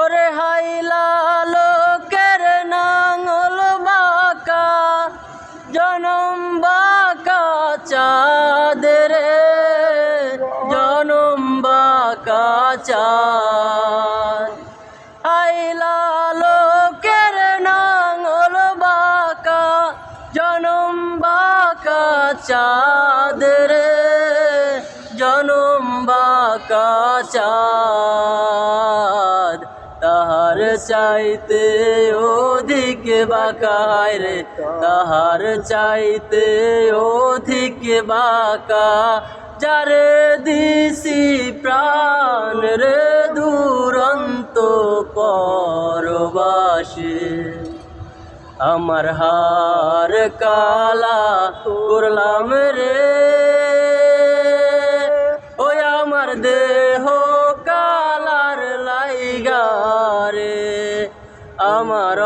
ওরে হাইলা লোকের নাঙল বাঁকা, জনম বাঁকা চাঁদ রে জনম বাঁকা চাঁদ। আইলা লোকের নাঙল বাঁকা, জনম বাঁকা চাঁদ রে জনম বাঁকা তাহার চাইতে অধিক বাঁকায় রে, তাহার চাইতে অধিক বাকা। যারে দিছি প্রাণ রে দুরন্ত পরবাসে, আমার হার কালা করলাম রে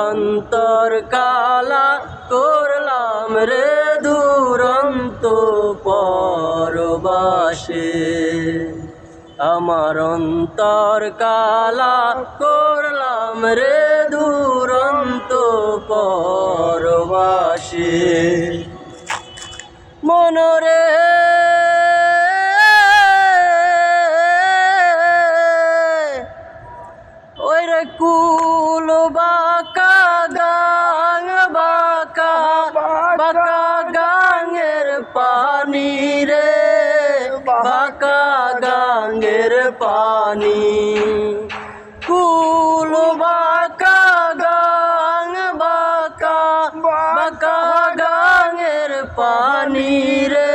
অন্তর কালা করলাম রে দুরন্ত পরবাসে। আমার অন্তর কালা করলাম রে দুরন্ত পরবাসে। মনরে ওই রে কুল বাঁকা গাঙের পানি রে, বাঁকা গাঙের পানি। কুল বাঁকা গাং, বাঁকা বাঁকা গাঙের পানি রে,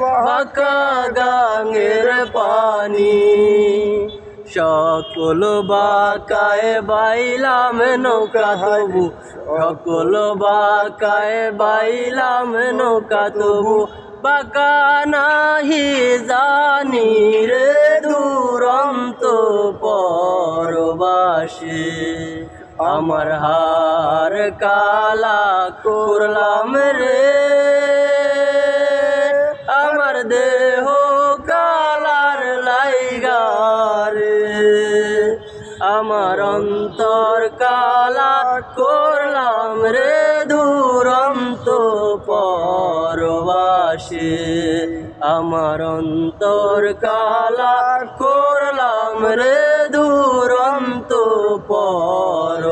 বাঁকা গাঙের পানি। সকল বাকায় বাইলাম নৌকা তবু। সকল বাকায় বাইলাম নৌকা তবু। বাকা নাহি জানি রে দুরন্ত পরবাসে। আমার হার কালা করলাম রে। আমার দেহ আমার অন্তর কালা করলাম রে দুরন্ত পরবাসে। আমার অন্তর কালা করলাম রে দুরন্ত পর